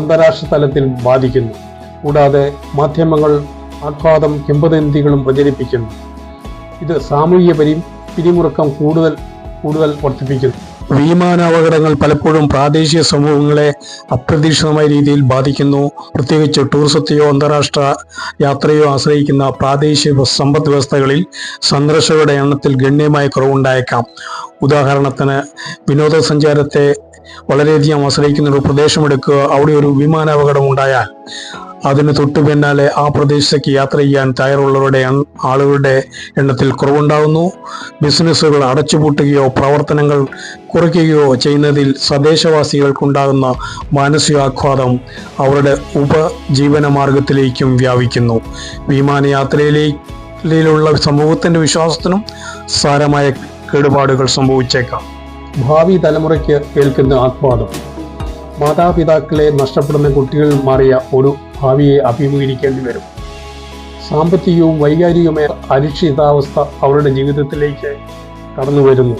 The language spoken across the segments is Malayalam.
അന്താരാഷ്ട്ര തലത്തിൽ ബാധിക്കുന്നു. കൂടാതെ മാധ്യമങ്ങൾ ആഘാതം കിംവദന്തികളും പ്രചരിപ്പിക്കുന്നു. ഇത് സാമൂഹിക പരി പിരിമുറുക്കം കൂടുതൽ കൂടുതൽ വർദ്ധിപ്പിക്കുന്നു. വിമാനാപകടങ്ങൾ പലപ്പോഴും പ്രാദേശിക സമൂഹങ്ങളെ അപ്രതീക്ഷിതമായ രീതിയിൽ ബാധിക്കുന്നു. പ്രത്യേകിച്ച് ടൂറിസത്തെയോ അന്താരാഷ്ട്ര യാത്രയോ ആശ്രയിക്കുന്ന പ്രാദേശിക സമ്പദ് വ്യവസ്ഥകളിൽ സന്ദർശകരുടെ എണ്ണത്തിൽ ഗണ്യമായ കുറവുണ്ടായേക്കാം. ഉദാഹരണത്തിന് വിനോദസഞ്ചാരത്തെ വളരെയധികം ആശ്രയിക്കുന്ന ഒരു പ്രദേശമെടുക്കുക അവിടെ ഒരു വിമാനാപകടം ഉണ്ടായാൽ അതിന് തൊട്ടു പിന്നാലെ ആ പ്രദേശത്തേക്ക് യാത്ര ചെയ്യാൻ തയ്യാറുള്ളവരുടെ ആളുകളുടെ എണ്ണത്തിൽ കുറവുണ്ടാകുന്നു ബിസിനസ്സുകൾ അടച്ചുപൂട്ടുകയോ പ്രവർത്തനങ്ങൾ കുറയ്ക്കുകയോ ചെയ്യുന്നതിൽ സ്വദേശവാസികൾക്കുണ്ടാകുന്ന മാനസികാഘാതം അവരുടെ ഉപജീവന മാർഗത്തിലേക്കും വ്യാപിക്കുന്നു. വിമാനയാത്രയിലേക്കുള്ള സമൂഹത്തിന്റെ വിശ്വാസത്തിനും സാരമായ കേടുപാടുകൾ സംഭവിച്ചേക്കാം. ഭാവി തലമുറയ്ക്ക് ഏൽക്കുന്ന ആഘാതം. മാതാപിതാക്കളെ നഷ്ടപ്പെടുന്ന കുട്ടികൾ മാറിയ ഒരു ഭാവിയെ അഭിമുഖീകരിക്കേണ്ടി വരും. സാമ്പത്തികവും വൈകാരികവുമായ അനിശ്ചിതാവസ്ഥ അവരുടെ ജീവിതത്തിലേക്ക് കടന്നു വരുന്നു.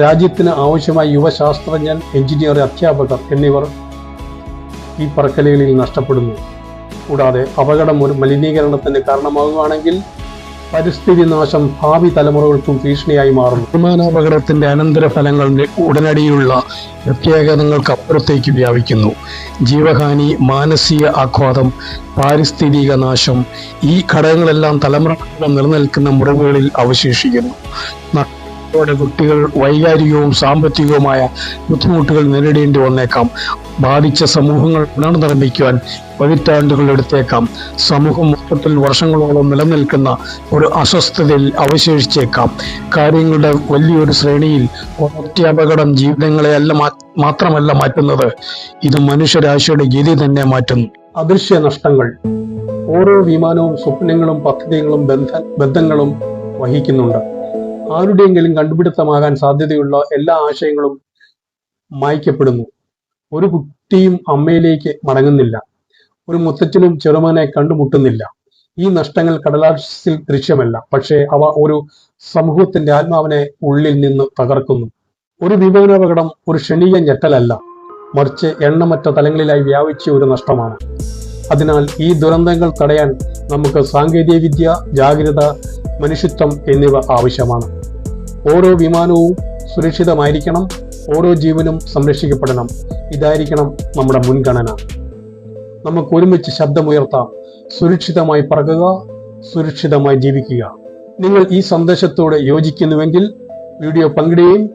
രാജ്യത്തിന് ആവശ്യമായ യുവശാസ്ത്രജ്ഞൻ എഞ്ചിനീയർ അധ്യാപകർ എന്നിവർ ഈ പറക്കലുകളിൽ നഷ്ടപ്പെടുന്നു. കൂടാതെ അപകടം ഒരു മലിനീകരണത്തിന് കാരണമാകുകയാണെങ്കിൽ പരിസ്ഥിതി നാശം ഭാവി തലമുറകൾക്കും ഭീഷണിയായി മാറുന്നു. വിമാനാപകടത്തിന്റെ അനന്തരഫലങ്ങൾ ഉടനടിയുള്ള പ്രത്യേകതകൾക്ക് അപ്പുറത്തേക്ക് വ്യാപിക്കുന്നു. ജീവഹാനി മാനസിക ആഘാതം പാരിസ്ഥിതിക നാശം ഈ ഘടകങ്ങളെല്ലാം തലമുറകളോളം നിലനിൽക്കുന്ന മുറിവുകളിൽ അവശേഷിക്കുന്നു. നഷ്ടത്തോടെ കുട്ടികൾ വൈകാരികവും സാമ്പത്തികവുമായ ബുദ്ധിമുട്ടുകൾ നേരിടേണ്ടി വന്നേക്കാം. ബാധിച്ച സമൂഹങ്ങൾ പുനർനിർമ്മിക്കുവാൻ പതിറ്റാണ്ടുകൾ എടുത്തേക്കാം. സമൂഹം മൊത്തത്തിൽ വർഷങ്ങളോളം നിലനിൽക്കുന്ന ഒരു അസ്വസ്ഥതയിൽ അവശേഷിച്ചേക്കാം. കാര്യങ്ങളുടെ വലിയൊരു ശ്രേണിയിൽ ഒറ്റ അപകടം ജീവിതങ്ങളെ അല്ല മാ- മാത്രമല്ല മാറ്റുന്നത്. ഇത് മനുഷ്യരാശിയുടെ ഗതി തന്നെ മാറ്റുന്നു. അദൃശ്യ നഷ്ടങ്ങൾ. ഓരോ വിമാനവും സ്വപ്നങ്ങളും പദ്ധതികളും ബന്ധ ബന്ധങ്ങളും വഹിക്കുന്നുണ്ട്. ആരുടെയെങ്കിലും കണ്ടുപിടുത്തമാകാൻ സാധ്യതയുള്ള എല്ലാ ആശയങ്ങളും മായ്ക്കപ്പെടുന്നു. ഒരു കുട്ടിയും അമ്മയിലേക്ക് മടങ്ങുന്നില്ല. ഒരു മുത്തച്ഛനും ചെറുമനെ കണ്ടുമുട്ടുന്നില്ല. ഈ നഷ്ടങ്ങൾ കടലാസിൽ ദൃശ്യമല്ല. പക്ഷേ അവ ഒരു സമൂഹത്തിന്റെ ആത്മാവിനെ ഉള്ളിൽ നിന്ന് തകർക്കുന്നു. ഒരു വിമാനാപകടം ഒരു ക്ഷണീയ ഞെട്ടലല്ല. മറിച്ച് എണ്ണമറ്റ തലങ്ങളിലായി വ്യാപിച്ച ഒരു നഷ്ടമാണ്. അതിനാൽ ഈ ദുരന്തങ്ങൾ തടയാൻ നമുക്ക് സാങ്കേതിക വിദ്യ ജാഗ്രത മനുഷ്യത്വം എന്നിവ ആവശ്യമാണ്. ഓരോ വിമാനവും സുരക്ഷിതമായിരിക്കണം ഓരോ ജീവനും സംരക്ഷിക്കപ്പെടണം. ഇതായിരിക്കണം നമ്മുടെ മുൻഗണന. നമുക്ക് ഒരുമിച്ച് ശബ്ദമുയർത്താം. സുരക്ഷിതമായി പറക്കുക സുരക്ഷിതമായി ജീവിക്കുക. നിങ്ങൾ ഈ സന്ദേശത്തോട് യോജിക്കുന്നുവെങ്കിൽ വീഡിയോ പങ്കിടുകയും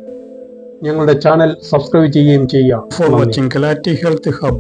ഞങ്ങളുടെ ചാനൽ സബ്സ്ക്രൈബ് ചെയ്യുകയും ചെയ്യുക. For watching health hub